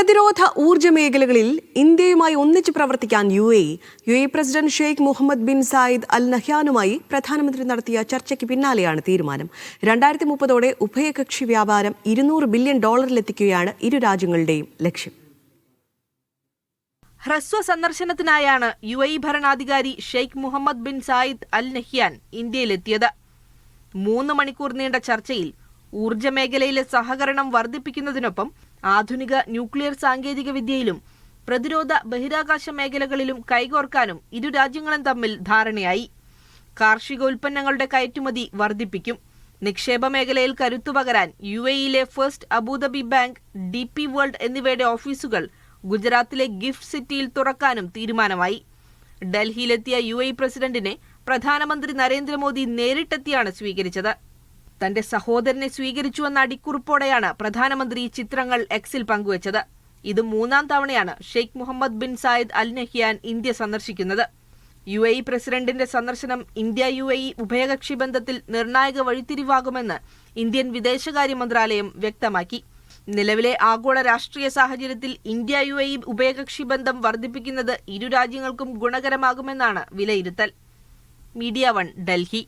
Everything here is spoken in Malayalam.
പ്രതിരോധ ഊർജ മേഖലകളിൽ ഇന്ത്യയുമായി ഒന്നിച്ച് പ്രവർത്തിക്കാൻ U A U A president Sheikh Mohammed bin Zayed Al നഹ്യാനുമായി പ്രധാനമന്ത്രി നടത്തിയ ചർച്ചയ്ക്ക് പിന്നാലെയാണ് തീരുമാനം. രണ്ടായിരത്തി മുപ്പതോടെ ഉഭയകക്ഷി വ്യാപാരം ഇരുന്നൂറ് ബില്യൺ ഡോളറിലെത്തിക്കുകയാണ് ഇരു രാജ്യങ്ങളുടെയും ലക്ഷ്യം. ഹ്രസ്വ സന്ദർശനത്തിനായാണ് യു എ ഭരണാധികാരി Sheikh Mohammed bin Zayed Al Nahyan ഇന്ത്യയിലെത്തിയത്. മൂന്ന് മണിക്കൂർ നീണ്ട ചർച്ചയിൽ ഊർജ മേഖലയിലെ സഹകരണം വർദ്ധിപ്പിക്കുന്നതിനൊപ്പം ആധുനിക ന്യൂക്ലിയർ സാങ്കേതിക വിദ്യയിലും പ്രതിരോധ ബഹിരാകാശ മേഖലകളിലും കൈകോർക്കാനും ഇരു രാജ്യങ്ങളും തമ്മിൽ ധാരണയായി. കാർഷികോൽപ്പന്നങ്ങളുടെ കയറ്റുമതി വർദ്ധിപ്പിക്കും. നിക്ഷേപ മേഖലയിൽ കരുത്തു പകരാൻ യു എയിലെ first Abu Dhabi bank D P World എന്നിവയുടെ ഓഫീസുകൾ ഗുജറാത്തിലെ ഗിഫ്റ്റ് സിറ്റിയിൽ തുറക്കാനും തീരുമാനമായി. ഡൽഹിയിലെത്തിയ യു എ പ്രസിഡന്റിനെ പ്രധാനമന്ത്രി നരേന്ദ്രമോദി നേരിട്ടെത്തിയാണ് സ്വീകരിച്ചത്. തന്റെ സഹോദരനെ സ്വീകരിച്ചുവെന്ന അടിക്കുറിപ്പോടെയാണ് പ്രധാനമന്ത്രി ചിത്രങ്ങൾ എക്സിൽ പങ്കുവച്ചത്. ഇത് മൂന്നാം തവണയാണ് Sheikh Mohammed bin Zayed Al Nahyan India സന്ദർശിക്കുന്നത്. യു എ പ്രസിഡന്റിന്റെ സന്ദർശനം ഇന്ത്യ യു എ ഉഭയകക്ഷി ബന്ധത്തിൽ നിർണായക വഴിത്തിരിവാകുമെന്ന് ഇന്ത്യൻ വിദേശകാര്യ മന്ത്രാലയം വ്യക്തമാക്കി. നിലവിലെ ആഗോള രാഷ്ട്രീയ സാഹചര്യത്തിൽ ഇന്ത്യ യു എ ഉഭയകക്ഷി ബന്ധം വർദ്ധിപ്പിക്കുന്നത് ഇരു രാജ്യങ്ങൾക്കും ഗുണകരമാകുമെന്നാണ് വിലയിരുത്തൽ. Media one Delhi.